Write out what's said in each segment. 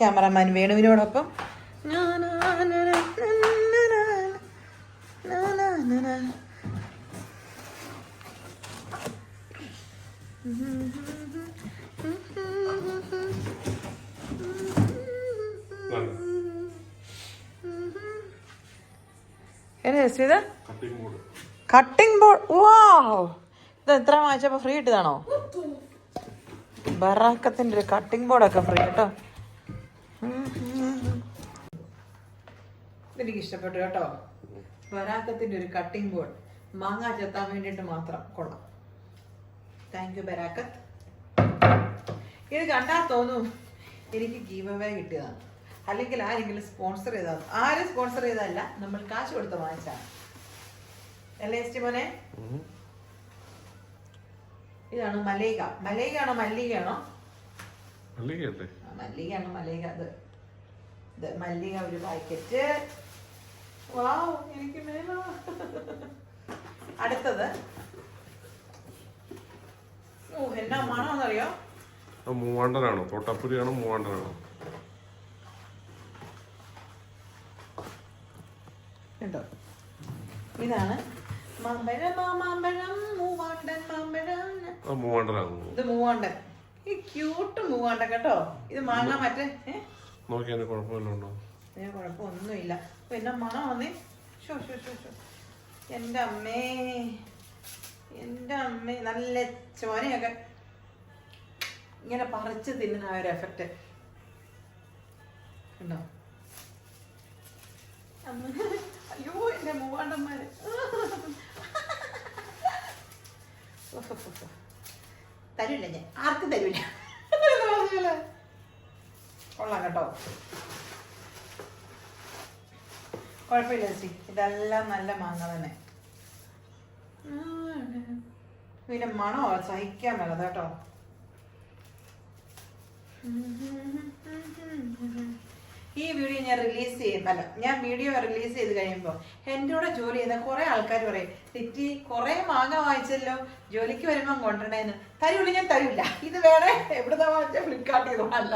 Cameraman വേണുവിനോടൊപ്പം. Cutting board ഇത് എത്ര വാങ്ങിച്ചപ്പോ free ഇട്ടതാണോ ബറാക്കത്തിന്റെ ഒരു കട്ടിംഗ് ബോർഡൊക്കെ ഫ്രീ കേട്ടോ. എനിക്ക് ഇഷ്ടപ്പെട്ടു കേട്ടോ. ബരാക്കത്തിന്റെ ഒരു കട്ടിംഗ് ബോർഡ് മാങ്ങ ചെത്താൻ വേണ്ടിയിട്ട് മാത്രം കൊള്ളാം. Thank you Barakath. ഇത് കണ്ടാൽ തോന്നും എനിക്ക് ഗീവ് അവേ കിട്ടിയതാണ്. അല്ലെങ്കിൽ ആരെങ്കിലും സ്പോൺസർ ചെയ്താണ് ആരും സ്പോൺസർ ചെയ്തതല്ല നമ്മൾ കാശ് കൊടുത്ത് വാങ്ങിച്ചാണ് അല്ലേ എസ്റ്റി മോനെ? ഇതാണ് മലേക മലേകാണോ മല്ലികയാണോ? മല്ലിക മല്ലികയാണോ മലേക അത് ഇത് മല്ലിക ഒരു പാക്കറ്റ് വാവ് എനിക്ക് വേണോ അടുത്തത്. ഓ എന്നാ മണമെന്നറിയോ മൂവാണ്ടനാണോ? തോട്ടാപ്പുരിയാണോ മൂവാണ്ടനാണോ? ഉണ്ടോ? ഇതാണ് മാമ്പഴം മാമ്പഴം മൂവാണ്ടൻ മാമ്പഴം. ഇത് മൂവാണ്ടൻ. ഈ ക്യൂട്ട് മൂവാണ്ടൻ കേട്ടോ? ഇത് മാങ്ങാ മറ്റേ നോക്കിയാൽ കുഴപ്പമില്ല ഉണ്ടോ കുഴപ്പമൊന്നുമില്ല. അപ്പൊ എന്റെ മണം വന്നേ. ഷോ ഷോ ഷോ ഷോ എന്റെ അമ്മേ. എന്റെ അമ്മേ. നല്ല ചോരയൊക്കെ. ഇങ്ങനെ പറിച്ച് തിന്നുന്ന ആ ഒരു എഫക്റ്റ് ഉണ്ടോ അയ്യോ എന്റെ മൂവാണ്ടന്മാര്. ഉഫ്, ഉഫ്, ഉഫ്. തരൂല ഞാൻ. ആർക്കും തരൂല. കൊള്ളാം കേട്ടോ. കുഴപ്പമില്ല ചേച്ചി. ഇതെല്ലാം നല്ല മാങ്ങ തന്നെ. പിന്നെ മണോ സഹിക്കാൻ മേലത് കേട്ടോ. ഈ വീഡിയോ ഞാൻ റിലീസ് ചെയ്യും അല്ല ഞാൻ വീഡിയോ റിലീസ് ചെയ്ത് കഴിയുമ്പോൾ എന്റെ കൂടെ ജോലി ചെയ്യുന്ന കുറെ ആൾക്കാർ പറയും തെറ്റി കുറേ മാങ്ങ വാങ്ങിച്ചല്ലോ ജോലിക്ക് വരുമ്പോൾ കൊണ്ടുവരണേന്ന് തരുള്ളൂ ഞാൻ തരില്ല ഇത് വേണേ എവിടുന്ന വാങ്ങിച്ച? ഫ്ലിപ്കാർട്ടിൽ നിന്ന് അല്ല.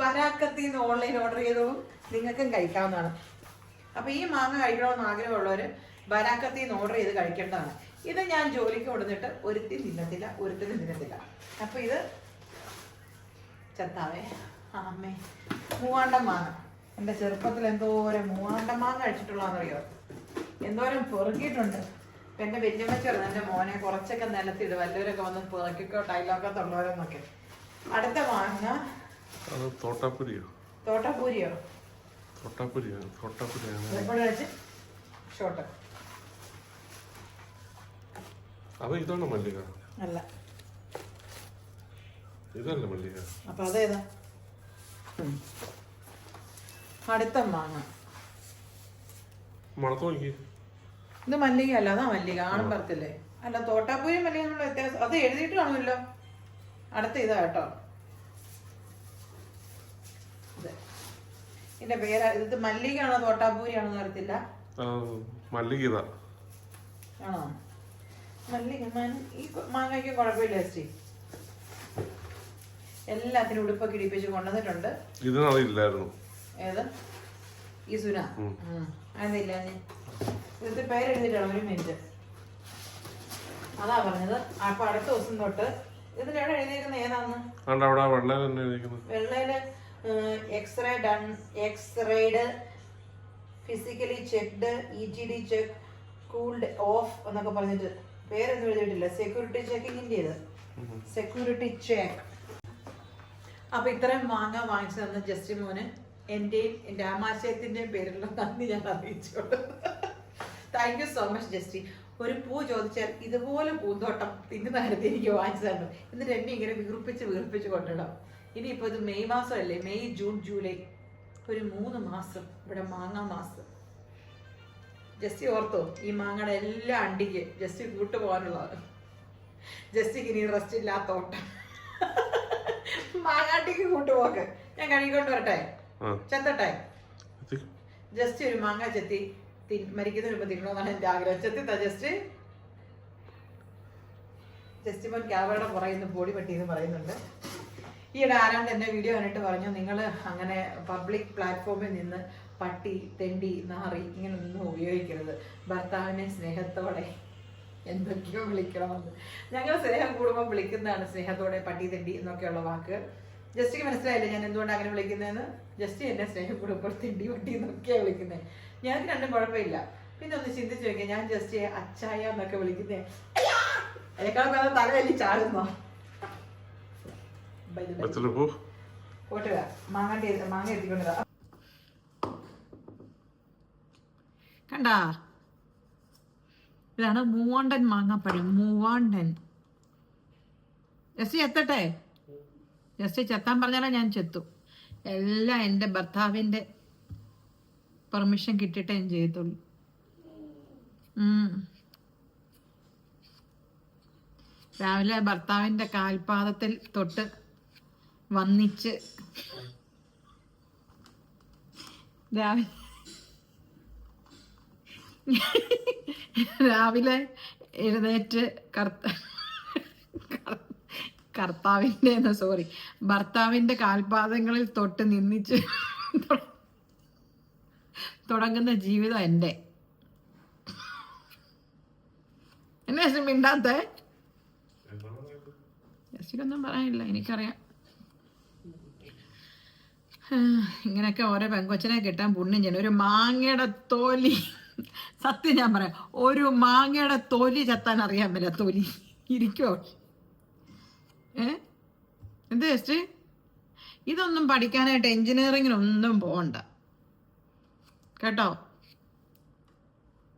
ബരാക്കത്തിൽ നിന്ന് ഓൺലൈൻ ഓർഡർ ചെയ്തതും നിങ്ങൾക്കും കഴിക്കാവുന്നതാണ്. അപ്പൊ ഈ മാങ്ങ കഴിക്കണമെന്ന് ആഗ്രഹമുള്ളവർ ബനാക്കത്തിൽ നിന്ന് ഓർഡർ ചെയ്ത് കഴിക്കേണ്ടതാണ്. ഇത് ഞാൻ ജോലിക്ക് കൊടുത്തിട്ട് ഒരുത്തി തിന്നത്തില്ല ഒരുത്തി തിന്നത്തില്ല. അപ്പൊ ഇത് ചത്താവേ. ആമേ. മൂവാണ്ട മാങ്ങ. എന്റെ ചെറുപ്പത്തിൽ എന്തോരം മൂവാണ്ടം മാങ്ങ കഴിച്ചിട്ടുള്ളതെന്നറിയോ എന്തോരം പെറുക്കിയിട്ടുണ്ട്. ഇപ്പൊ എന്റെ വല്യമ്മച്ചി എന്റെ എന്റെ മോനെ കുറച്ചൊക്കെ നിലത്തിട്. വല്ലവരൊക്കെ വന്ന് പെറുക്കിക്കോ ടൈലോക്കത്തുള്ളവരെന്നൊക്കെ അടുത്ത മാങ്ങ തോട്ടാപ്പുരിയോ തോട്ടപ്പൂരിയോ തോട്ടാപ്പുരിയാണ് ഇതാണോ മല്ലിക. അല്ല. ഇതല്ല മല്ലിക. അപ്പൊ അതേതാ? അടുത്ത മാങ്ങ. മണത്ത് നോക്കി. ഇത് മല്ലിക അല്ല അതാ മല്ലിക ആണും പറത്തില്ലേ അല്ല തോട്ടാപ്പൂരി മല്ലിക എന്നുള്ള വ്യത്യാസം അത് എഴുതിയിട്ട് കാണുമല്ലോ. അടുത്ത ഇതാ കേട്ടോ. ഇതിന്റെ പേര് ഇത് മല്ലികയാണോ തോട്ടാപ്പൂരിയാണോ അറിയത്തില്ല. മല്ലിക ആണോ? മല്ലിക ഈ മാങ്ങയ്ക്ക് കുഴപ്പമില്ല ചേച്ചി. എല്ലാത്തിനും ഉടുപ്പൊക്കെ ഇടിപ്പിച്ച് കൊണ്ടുവന്നിട്ടുണ്ട്. ഇതിനതില്ലായിരുന്നു. ഏത്? ഈ സുന അതില്ല ഇതിന്റെ പേരെഴുതിട്ടാണ് ഒരു മിനിറ്റ്. അതാ പറഞ്ഞത്. അപ്പൊ അടുത്ത ദിവസം തൊട്ട് ഇതിലെവിടെ എഴുതിയിരിക്കുന്നത് ഏതാന്ന്? വെള്ളയിൽ x-ray done x-rayed physically checked E T D check cooled off എന്നൊക്കെ പറഞ്ഞിട്ട് പേരൊന്നും എഴുതിയിട്ടില്ല. സെക്യൂരിറ്റി ചെക്കിങ്ങിന്റെ ഇത്. സെക്യൂരിറ്റി ചെക്ക് അപ്പൊ ഇത്രയും മാങ്ങ വാങ്ങിച്ചു തന്ന ജസ്റ്റ് മോന്. എന്റെയും എന്റെ ആമാശയത്തിന്റെയും പേരിലുള്ള നന്ദി ഞാൻ അറിയിച്ചോളൂ താങ്ക് യു സോ മച്ച് ജസ്റ്റി. ഒരു പൂ ചോദിച്ചാൽ ഇതുപോലെ പൂന്തോട്ടം തിന്നുന്ന നേരത്തെ എനിക്ക് വാങ്ങിച്ചു തരണം എന്നിട്ട് എന്നെ ഇങ്ങനെ വീർപ്പിച്ച് വീർപ്പിച്ച് കൊണ്ടിടാം. ഇനിയിപ്പോൾ ഇത് മെയ് മാസം അല്ലേ മെയ് ജൂൺ ജൂലൈ. ഒരു മൂന്ന് മാസം. ഇവിടെ മാങ്ങ മാസം. ജസ്റ്റി ഓർത്തോ ഈ മാങ്ങയുടെ എല്ലാ അണ്ടിക്ക് ജസ്റ്റ് കൂട്ടു പോകാനുള്ളത് ജസ്റ്റിക്ക് ഇനി റെസ്റ്റ് ഇല്ലാത്ത ഓട്ടം. മാങ്ങാട്ടിക്ക് കൂട്ടുപോക്ക്. ഞാൻ കഴുകിക്കൊണ്ട് വരട്ടെ? ചെത്തട്ടെ? ജസ്റ്റ് ഒരു മാങ്ങ ചെത്തി മരിക്കുന്ന ഒരു തിന്നണമെന്നാണ് എന്റെ ആഗ്രഹം. ചെത്തിത്താ ജസ്റ്റ് ജസ്റ്റ് ഇപ്പം ക്യാമറയുടെ പുറകിൽ ബോഡി എന്ന് പറയുന്നുണ്ട്. ഈയിടെ ആരാണ്ട് എന്റെ വീഡിയോ കണ്ടിട്ട് പറഞ്ഞു നിങ്ങൾ അങ്ങനെ പബ്ലിക് പ്ലാറ്റ്ഫോമിൽ നിന്ന് പട്ടി തെണ്ടി നാറി ഇങ്ങനെ ഒന്നും ഉപയോഗിക്കരുത്. ഭർത്താവിനെ സ്നേഹത്തോടെ എന്തൊക്കെയോ വിളിക്കണമെന്ന്. ഞങ്ങൾ സ്നേഹം കൂടുമ്പോൾ വിളിക്കുന്നതാണ് സ്നേഹത്തോടെ പട്ടി തെണ്ടി എന്നൊക്കെയുള്ള വാക്ക് ജസ്റ്റിക്ക് മനസ്സിലായില്ല ഞാൻ എന്തുകൊണ്ട് അങ്ങനെ വിളിക്കുന്നതെന്ന്? ജസ്റ്റ് എന്നെ സ്നേഹം കൂടുമ്പോൾ തെണ്ടി പട്ടി എന്നൊക്കെയാണ് വിളിക്കുന്നത് ഞങ്ങൾക്ക് രണ്ടും കുഴപ്പമില്ല. പിന്നെ ഒന്ന് ചിന്തിച്ചു നോക്കിയാൽ ഞാൻ ജസ്റ്റ് അച്ചായ എന്നൊക്കെ വിളിക്കുന്നേ. അതിനേക്കാൾ തല വലിയ ചാടുന്നോ? By the way. ബസ്സിൽ പോ പോട്ട് വരാം മാങ്ങ മാങ്ങ എത്തിക്കൊണ്ട് വരാം കണ്ടാ? ഇതാണ് മൂവാണ്ടൻ മാങ്ങാപ്പഴം മൂവാണ്ടൻ. ജസ്റ്റ് എത്തട്ടെ? ജസ്റ്റ് ചെത്താൻ പറഞ്ഞാലേ ഞാൻ ചെത്തു. എല്ലാം എന്റെ ഭർത്താവിന്റെ പെർമിഷൻ കിട്ടിയിട്ടേ ഞാൻ ചെയ്യത്തുള്ളൂ. രാവിലെ ഭർത്താവിന്റെ കാൽപാദത്തിൽ തൊട്ട് വന്നിച്ച്. രാവിലെ രാവിലെ എഴുന്നേറ്റ് കർത്ത കർത്താവിന്റെ സോറി ഭർത്താവിന്റെ കാൽപാദങ്ങളിൽ തൊട്ട് നിന്നിച്ച് തുടങ്ങുന്ന ജീവിതം എന്റെ. എന്നെ മിണ്ടാത്തേ? ഒന്നും പറയാനില്ല എനിക്കറിയാം. ഇങ്ങനെയൊക്കെ ഓരോ പെങ്കൊച്ചനെ കിട്ടാൻ പുണ്യം ചെയ്യണം. ഒരു മാങ്ങയുടെ തോലി. സത്യം ഞാൻ പറയാം ഒരു മാങ്ങയുടെ തോലി ചത്താൻ അറിയാൻ പറ്റില്ല തൊലി. ഇരിക്കോ ഏ? എന്ത് ജസ്റ്റ്? ഇതൊന്നും പഠിക്കാനായിട്ട് എഞ്ചിനീയറിങ്ങിനൊന്നും പോകണ്ട കേട്ടോ?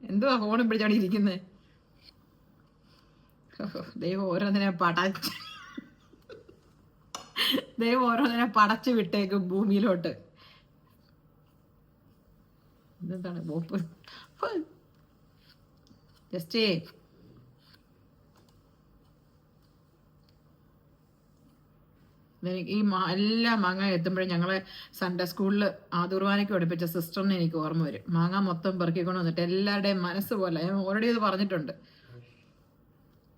എന്തുവാ ഫോണും പിടിച്ചാണ് ഇരിക്കുന്നത് ദൈവം ഓരോന്നിനെ പടച്ച്. ദൈവം ഓരോന്നിനെ പടച്ചു വിട്ടേക്കും ഭൂമിയിലോട്ട്. എന്താണ് ബോപ്പ് ജസ്റ്റേ ഈ എല്ലാ മാങ്ങ എത്തുമ്പോഴും ഞങ്ങളെ സൺഡേ സ്കൂളിൽ ആദുർവാനയ്ക്ക് പഠിപ്പിച്ച സിസ്റ്ററിനെ എനിക്ക് ഓർമ്മ വരും. മാങ്ങ മൊത്തം പെറുക്കിക്കൊണ്ട് വന്നിട്ട് എല്ലാവരുടെയും മനസ്സ് പോലെ ഞാൻ ഓൾറെഡി ഇത് പറഞ്ഞിട്ടുണ്ട്.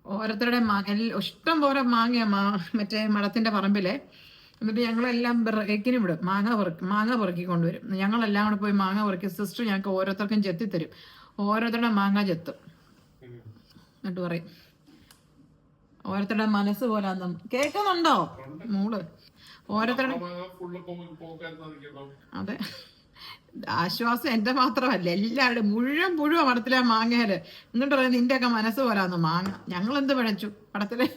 ഓരോരുത്തരുടെ ഇഷ്ടം പോലെ മാങ്ങ മറ്റേ മഠത്തിന്റെ പറമ്പിലെ. എന്നിട്ട് ഞങ്ങളെല്ലാം ബ്രേക്കിന് വിടും. മാങ്ങ പെറുക്കി മാങ്ങ പെറുക്കി കൊണ്ടുവരും. ഞങ്ങളെല്ലാം കൂടെ പോയി മാങ്ങ പെറുക്കി സിസ്റ്റർ ഞങ്ങൾക്ക് ഓരോരുത്തർക്കും ചെത്തി തരും. ഓരോരുത്തരുടെ മാങ്ങ ചെത്തും. എന്നിട്ട് പറയും. ഓരോരുത്തരുടെ മനസ്സ് പോലെ കേൾക്കുന്നുണ്ടോ? മൂൾ. ഓരോരുത്തരുടെ അതെ. ആശ്വാസം എന്റെ മാത്രമല്ല. എല്ലാവരും മുഴുവൻ മുഴുവൻ പടത്തിലെ മാങ്ങയിൽ എന്നിട്ട് പറയുന്നത് നിന്റെയൊക്കെ മനസ്സ് പോരാന്ന് മാങ്ങ. ഞങ്ങൾ എന്ത് പിഴച്ചു? പടത്തിലെ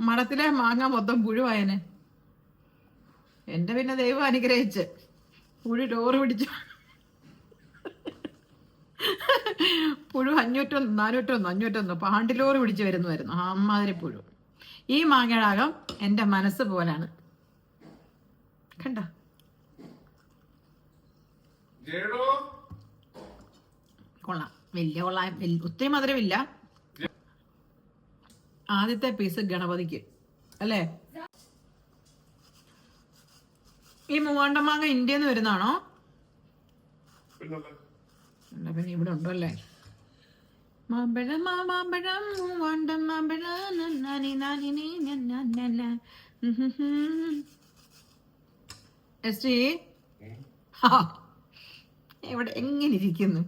മടത്തിലെ മാങ്ങ മൊത്തം പുഴുവായനെ. എന്റെ പിന്നെ ദൈവം അനുഗ്രഹിച്ച്. പുഴു ഡോറ് പിടിച്ചു. പുഴു അഞ്ഞൂറ്റൊന്ന് നാനൂറ്റൊന്ന് അഞ്ഞൂറ്റൊന്ന്. പാണ്ടിലോറ് പിടിച്ച് വരുന്നുവായിരുന്നു ആ അമ്മാതിരി പുഴു. ഈ മാങ്ങയുടെ എന്റെ മനസ്സ് പോലാണ്. കണ്ട? കൊള്ളാം. വലിയ കൊള്ളാം ഒത്തിരി മധുരമില്ല. ആദ്യത്തെ പീസ് ഗണപതിക്ക്. അല്ലേ? ഈ മൂവാണ്ട മാങ്ങ ഇന്ത്യയിൽ നിന്ന് വരുന്നതാണോ? പിന്നെ ഇവിടെ ഉണ്ടോ അല്ലേ മാമ്പഴം മാമ്പഴം മൂവാണ്ടം മാമ്പഴം നന്നാനി നാനി നീ നന്നന്നന. ഉം ഹും ഹും. S T? ഇവിടെ എങ്ങനെ ഇരിക്കുന്നു?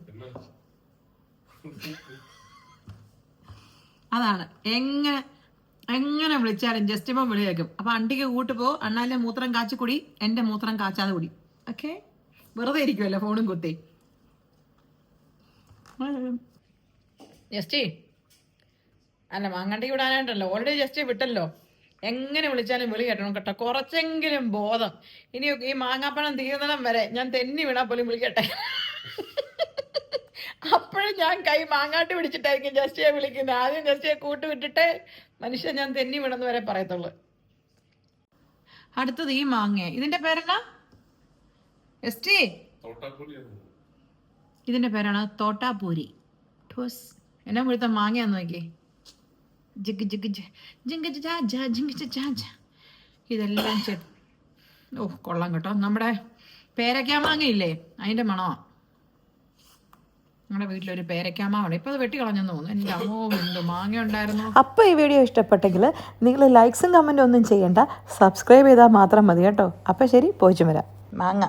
അതാണ്. എങ്ങനെ എങ്ങനെ വിളിച്ചാലും ജസ്റ്റ് ഇപ്പം വിളിയേക്കും അപ്പൊ അണ്ടിക്ക് കൂട്ട് പോ അണ്ണാലെ മൂത്രം കാച്ചി കുടി എന്റെ മൂത്രം കാച്ചാതെ കുടി. ഓക്കെ വെറുതെ ഇരിക്കുമല്ലോ ഫോണും കുത്തി. ജസ്റ്റി അല്ല മാങ്ങണ്ടിക്ക് വിടാനായിട്ടല്ലോ. Already just വിട്ടല്ലോ. എങ്ങനെ വിളിച്ചാലും വിളി കേട്ടണം കേട്ടോ. കുറച്ചെങ്കിലും ബോധം. ഇനി ഈ മാങ്ങാപ്പഴം തീർന്നിടം വരെ ഞാൻ തെന്നി വീണാൽ പോലും വിളിക്കട്ടെ ഞാൻ കൈ മാങ്ങാട്ട് പിടിച്ചിട്ടായിരിക്കും ജസ്റ്റിയെ വിളിക്കുന്നത് ആദ്യം ജസ്റ്റിയെ കൂട്ട് വിട്ടിട്ട് മനുഷ്യൻ ഞാൻ തെന്നി വിടന്ന് വരെ പറയത്തുള്ളു. അടുത്തത് ഈ മാങ്ങ ഇതിന്റെ പേരെന്നാ? എസ്റ്റി ഇതിന്റെ പേരാണ് തോട്ടാപൂരി ഠോസ്. എന്നാ മുഴുത്ത മാങ്ങയാന്ന് നോക്കി ജിഗ് ജിഗ് ജിങ്ക് ജിങ്ക് ഇതെല്ലാം ഓ കൊള്ളാം കേട്ടോ. നമ്മുടെ പേരക്കാ മാങ്ങയില്ലേ? അതിന്റെ മണമാ നമ്മുടെ വീട്ടിലൊരു പേരക്കാമാണ് ഇപ്പൊ അത് വെട്ടി കളഞ്ഞെന്ന് തോന്നുന്നു. എന്റെ അമ്മോ എന്ത് മാങ്ങ ഉണ്ടായിരുന്നു? അപ്പോൾ ഈ വീഡിയോ ഇഷ്ടപ്പെട്ടെങ്കിൽ നിങ്ങൾ ലൈക്സും കമന്റും ഒന്നും ചെയ്യണ്ട. സബ്സ്ക്രൈബ് ചെയ്താൽ മാത്രം മതി കേട്ടോ. അപ്പോൾ ശരി പോയിച്ചു വരാം. മാങ്ങ.